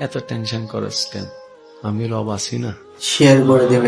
এত টেনশন করস কেন? আমি রব আছি না। শেয়ার করে দেবে।